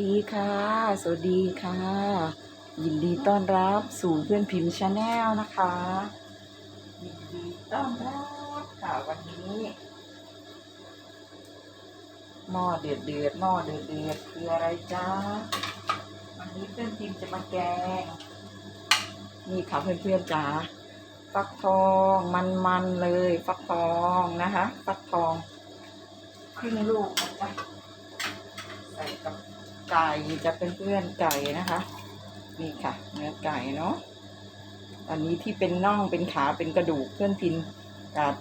ดีค่ะ สวัสดีค่ะ ยินดีต้อนรับสู่เพื่อนพิมพ์ชาแนลนะคะ ยินดีต้อนรับค่ะวันนี้หม้อเดือดเดือดหม้อเดือดเดือดคืออะไรจ้าวันนี้เพื่อนพิมพ์จะมาแกง นี่ค่ะเพื่อนๆจ๋าฟักทองมันๆเลยฟักทองนะคะ ฟักทองครึ่งลูกนะจ๊ะใส่กับ ไก่จะเป็นเพื่อนไก่นะคะ นี่ค่ะ เนื้อไก่เนาะอันนี้ที่เป็นน่องเป็นขาเป็นกระดูกเพื่อนพิน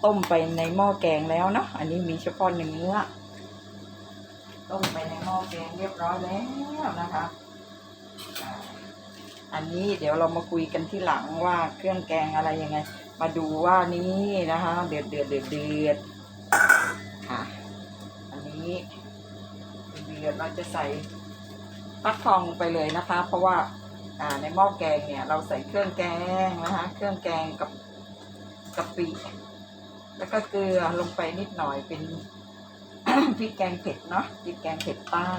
ต้มไปในหม้อแกงแล้วเนาะอันนี้มีเฉพาะเนื้อต้มไปในหม้อแกงเรียบร้อยแล้วนะคะอันนี้เดี๋ยวเรามาคุยกันที่หลังว่าเครื่องแกงอะไรยังไง มาดูว่านี้นะคะ เดือดเดือดเดือดเดือดค่ะ อันนี้เดือดเราจะใส่ ฟักทองไปเลยนะคะ เพราะว่าในหม้อแกงเนี่ยเราใส่เครื่องแกงนะคะเครื่องแกงกับกะปิแล้วก็เกลือลงไปนิดหน่อยเป็นพริกแกงเผ็ดเนาะพริกแกงเผ็ดใต้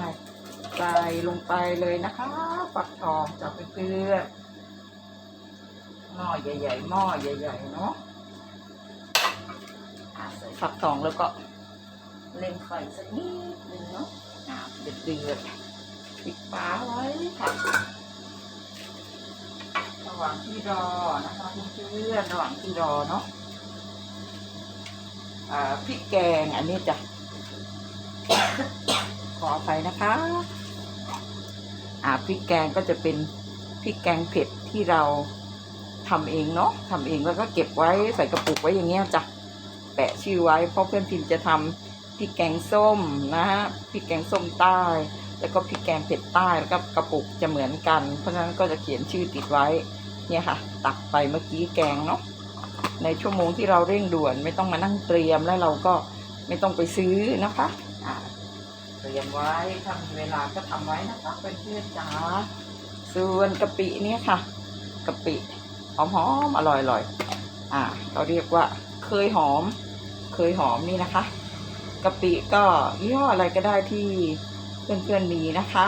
ใส่ลงไปเลยนะคะฟักทองจะไปเพื่อนหม้อใหญ่ๆหม้อใหญ่ๆเนาะใส่ฟักทองแล้วก็เล่นไฟสักนิดนึงเนาะเดือดเดือดๆ ปิดฝาไว้ค่ะระหว่างที่รอนะคะเพื่อนๆระหว่างที่รอเนาะอ่าพริกแกงอันนี้จะขออภัยนะคะ อ่าพริกแกงก็จะเป็นพริกแกงเผ็ดที่เราทำเองเนาะทำเองแล้วก็เก็บไว้ใส่กระปุกไว้อย่างเงี้ยจ้ะแปะชื่อไว้เพราะเพื่อนพิมพ์จะทำพริกแกงส้มนะฮะพริกแกงส้มใต้ แล้วก็พริกแกงเผ็ดใต้แล้วก็กระปุกจะเหมือนกัน เพราะฉะนั้นก็จะเขียนชื่อติดไว้ เนี่ยค่ะ ตักไปเมื่อกี้แกงเนาะในชั่วโมงที่เราเร่งด่วนไม่ต้องมานั่งเตรียมแล้วเราก็ไม่ต้องไปซื้อนะคะเตรียมไว้ถ้ามีเวลาก็ทำไว้นะคะเป็นเพื่อนจ๋าส่วนกะปิเนี่ยค่ะกะปิหอมๆอร่อยๆอ่า เราเรียกว่าเคยหอม เคยหอมนี่นะคะกะปิก็ยี่ห้ออะไรก็ได้ที่ เพื่อนๆมีนะคะ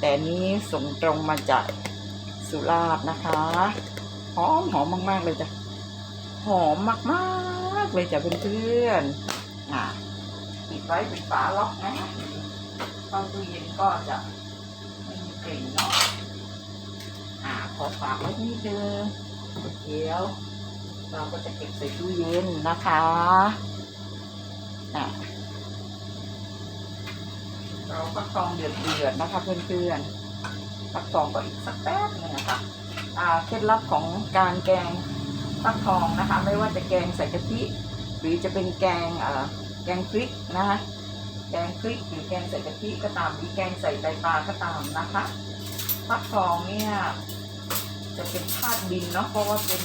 แต่นี้ส่งตรงมาจากสุราษฎร์นะคะหอมหอมมากๆเลยจ้ะหอมมากๆเลยจ้ะเพื่อนๆอ่าปิดไว้ปิดฝาล็อกนะคะเข้าตู้เย็นก็จะไม่มีกลิ่นเนาะอ่าขอฝากไว้นิดนึงเดี๋ยวเราก็จะเก็บใส่ตู้เย็นนะคะอะ เราฟักทองเดือดเดือดนะคะเพื่อนๆฟักทองก็อีกสักแป๊บนึงนะคะอ่าเคล็ดลับของการแกงฟักทองนะคะ ไม่ว่าจะแกงใส่กะทิหรือจะเป็นแกงอ่าแกงพริกนะคะแกงพริกหรือแกงใส่กะทิก็ตามหรือแกงใส่ไตปลาก็ตามนะคะฟักทองเนี่ยจะเป็นธาตุดินเนาะเพราะว่าเป็น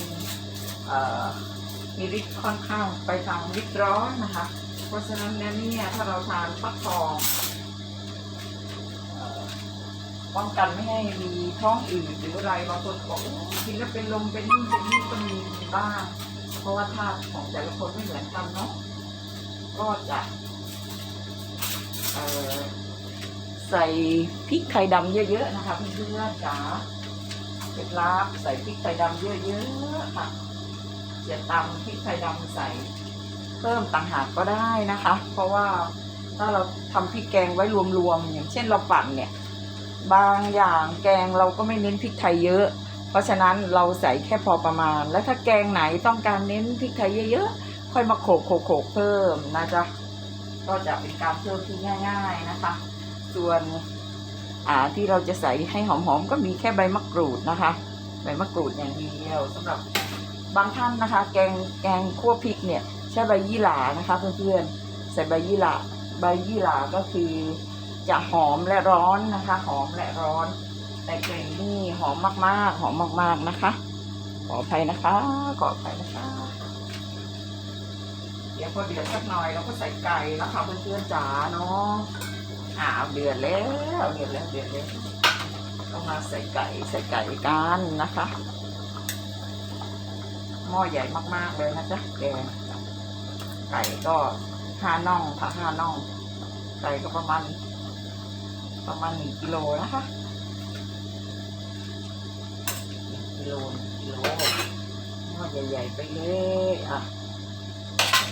เอ่อมีฤทธิ์ค่อนข้างไปทางฤทธิ์ร้อนนะคะ เพราะฉะนั้นเนี่ยถ้าเราทานฟักทอง ป้องกันไม่ให้มีท้องอืดหรืออะไรบางคนบอกกินแล้วเป็นลมเป็นนู่นเป็นนี่ก็มีบ้าง เพราะว่าธาตุของแต่ละคนไม่เหมือนกันเนาะก็จะใส่พริกไทยดำเยอะๆนะคะเพื่อนๆจ๋าเคล็ดลับใส่พริกไทยดำเยอะๆค่ะจะตำพริกไทยดำใส่เพิ่มต่างหากก็ได้นะคะ เพราะว่าถ้าเราทำพริกแกงไว้รวมๆอย่างเช่นเราปั่นเนี่ย บางอย่างแกงเราก็ไม่เน้นพริกไทยเยอะ เพราะฉะนั้นเราใส่แค่พอประมาณ แล้วถ้าแกงไหนต้องการเน้นพริกไทยเยอะๆ ค่อยมาโขกโขกโขกเพิ่มนะจ๊ะ ก็จะเป็นการเพิ่มที่ง่าย ๆนะคะ ส่วนอ่าที่เราจะใส่ให้หอมๆ ก็มีแค่ใบมะกรูดนะคะ ใบมะกรูดอย่างเดียวสำหรับบางท่านนะคะ แกงแกงคั่วพริกเนี่ยใช้ใบยี่หร่านะคะเพื่อนๆ ใส่ใบยี่หร่าใบยี่หร่าก็คือ จะหอมและร้อนนะคะ หอมและร้อน แต่กลิ่นนี่หอมมาก ๆ หอมมาก ๆนะคะ ขออภัยนะคะ ขออภัยนะคะ เดี๋ยวพอเดือดสักหน่อยเราก็ใส่ไก่แล้วค่ะเพื่อนๆจ๋าเนาะอ้าวเดือดแล้วเดือดแล้วเดือดแล้วก็มาใส่ไก่ใส่ไก่กันนะคะหม้อใหญ่มากๆเลยนะจ๊ะแกงไก่ก็ห้าน่องค่ะห้าน่องไก่ก็ประมาณ ประมาณหนึ่งกิโลนะคะหนึ่งกิโลหนึ่งกิโลหม้อใหญ่ๆไปเลยอะ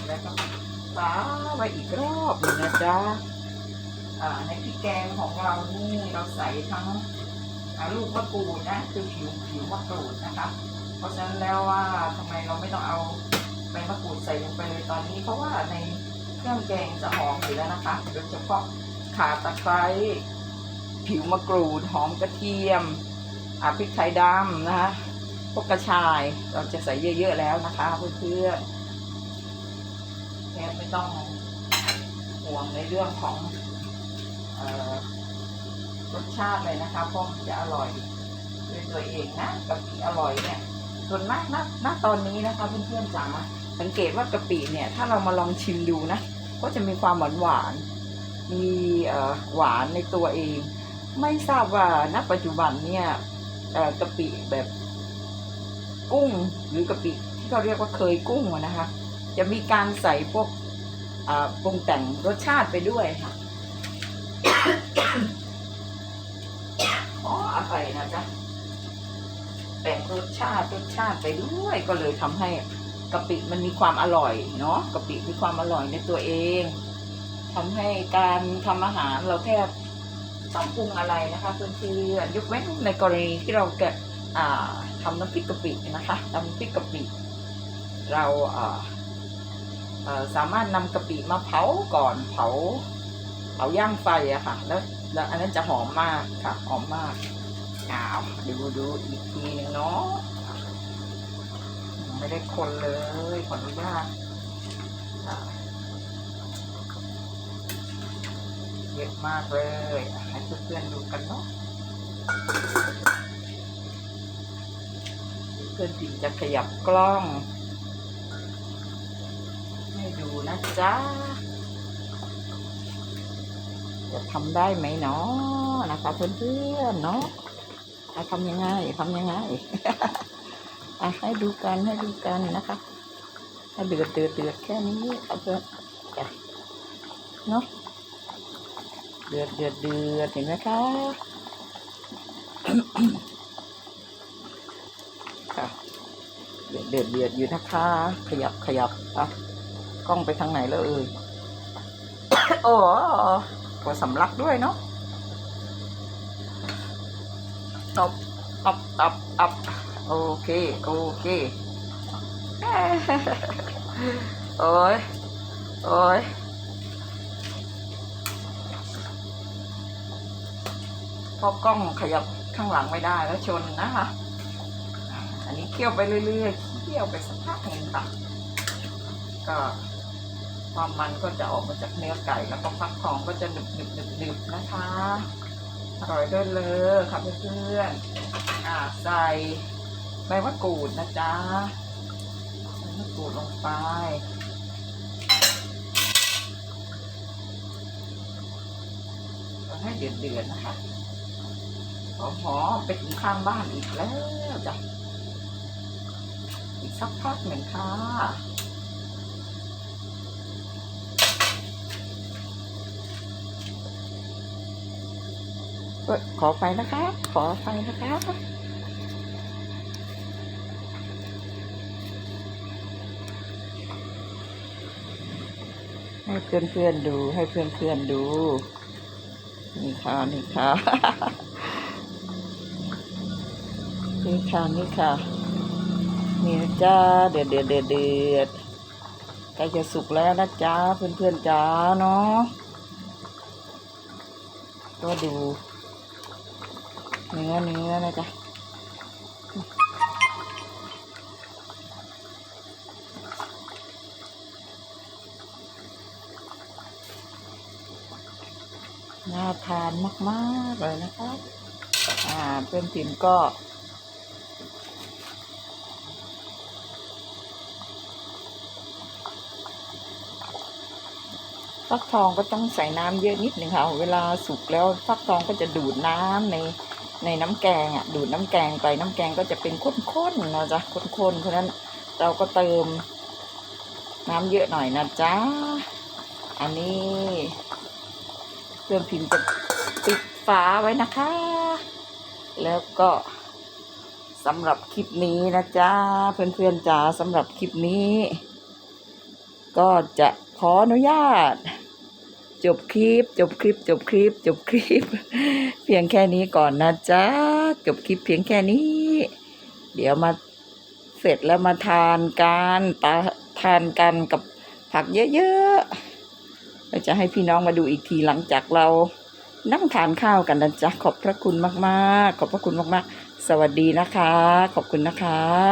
แล้วก็ฝาไว้อีกรอบหนึงนะจ๊ะอ่าในพริกแกงของเรานี่เราใส่ทั้งลูกมะกรูดนะคือผิวผิวมะกรูดนะคะ เพราะฉะนั้นแล้วว่าทำไมเราไม่ต้องเอาใบมะกรูดใส่ลงไปเลยตอนนี้ เพราะว่าในเครื่องแกงจะหอมอยู่แล้วนะคะโดยเฉพาะขาตะไคร้ ผิวมะกรูดหอมกระเทียมอ่าพริกไทยดำนะคะพวกกระชายเราจะใส่เยอะๆแล้วนะคะเพื่อนๆแค่ไม่ต้องห่วงในเรื่องของออรสชาติเลยนะคะเพราะมันจะอร่อยด้วยตัวเองนะกะปิอร่อยเนี่ยส่วนมากนะณตอนนี้นะคะเพื่อนๆจ๋าสังเกตว่ากะปิเนี่ย ถ้าเรามาลองชิมดูนะก็จะมีความหวานหวานมีหวานในตัวเอง ไม่ทราบว่าณปัจจุบันเนี่ยกะปิแบบกุ้งหรือกะปิที่เขาเรียกว่าเคยกุ้งนะคะ จะมีการใส่พวกปรุงแต่งรสชาติไปด้วยค่ะอ๋ออะไรนะจ๊ะแต่งรสชาติรสชาติไปด้วยก็เลยทำให้กะปิมันมีความอร่อยเนาะกะปิมีความอร่อยในตัวเองทำให้การทำอาหารเราแทบ ต้องปรุงอะไรนะคะเพื่อนๆยกเว้นในกรณีที่เราเกิดทำน้ำพริกกะปินะคะทำน้ำพริกกะปิเราสามารถนำกะปิมาเผาก่อนเผาเผาย่างไฟอะค่ะแล้วแล้วอันนั้นจะหอมมากค่ะหอมมากอ้าวดูดูอีกทีหนึงเนาะไม่ได้คนเลยขออนุญาตอะ เยอะมากเลย ให้เพื่อนๆดูกันเนาะเพื่อนปิ่นจะขยับกล้อง ให้ดูนะจ๊ะ จะทำได้ไหมเนาะนะคะเพื่อนๆเนาะทำยังไงทำยังไงอะให้ดูกันให้ดูกันนะคะให้เดือดเดือดเดือดแค่นี้เอาเพื่อนจ้ะเนาะ เดือดเดือดเดือดเห็นไหมคะค่ะเดือดเดือดเดือดอยู่นะคะขยับขยับอะกล้องไปทางไหนแล้วเอ่ยโอ้หัวสำลักด้วยเนาะตบอัพอัพอัพโอเค โอเคโอ้ยโอ้ย พอกล้องขยับข้างหลังไม่ได้แล้วชนนะคะ อันนี้เคี่ยวไปเรื่อยๆ เคี่ยวไปสักพักหนึ่งค่ะ ก็ความมันก็จะออกมาจากเนื้อไก่แล้วก็ฟักทองก็จะหนึบหนึบหนึบหนึบนะคะ อร่อยด้วยเลยค่ะเพื่อนๆอ่าใส่ใบมะกรูดนะจ๊ะใส่มะกรูดลงไปให้เดือดๆนะคะ หอมหอมไปถึงข้างบ้านอีกแล้วจ้ะอีกสักพักหนึ่งค่ะเอ้ยขอไปนะคะ ขอไปนะคะให้เพื่อนๆดูให้เพื่อนๆดู นี่ค่ะ นี่ค่ะ นี่ค่ะนี่ค่ะนี่นะจ้าเดือดเดือดเดือดเดือดใกล้จะสุกแล้วนะจ้าเพื่อนๆจ้าเนาะก็ดูเนื้อเนื้อนะจ๊ะน่าทานมาก ๆ เลยนะคะอ่าเพื่อนพิมพ์ก็ ฟักทองก็ต้องใส่น้ำเยอะนิดหนึ่งค่ะ เวลาสุกแล้วฟักทองก็จะดูดน้ำในในน้ำแกงอะ ดูดน้ำแกงไปน้ำแกงก็จะเป็นข้นๆนะจ๊ะข้นๆเพราะนั้นเราก็เติม น้ำเยอะหน่อยนะจ๊ะอันนี้เครื่องพิมพ์จะปิดฝฝาไว้นะคะ แล้วก็สำหรับคลิปนี้นะจ๊ะเพื่อนๆจ๋าสำหรับคลิปนี้ ก็จะ ขออนุญาต จบคลิป จบคลิป จบคลิป จบคลิป เพียงแค่นี้ก่อนนะจ๊ะ จบคลิปเพียงแค่นี้ เดี๋ยวมาเสร็จแล้วมาทานกันตาทานกันกับผักเยอะๆเราจะให้พี่น้องมาดูอีกทีหลังจากเรานั่งทานข้าวกันนะจ๊ะ ขอบพระคุณมากๆ ขอบพระคุณมากๆ สวัสดีนะคะ ขอบคุณนะคะ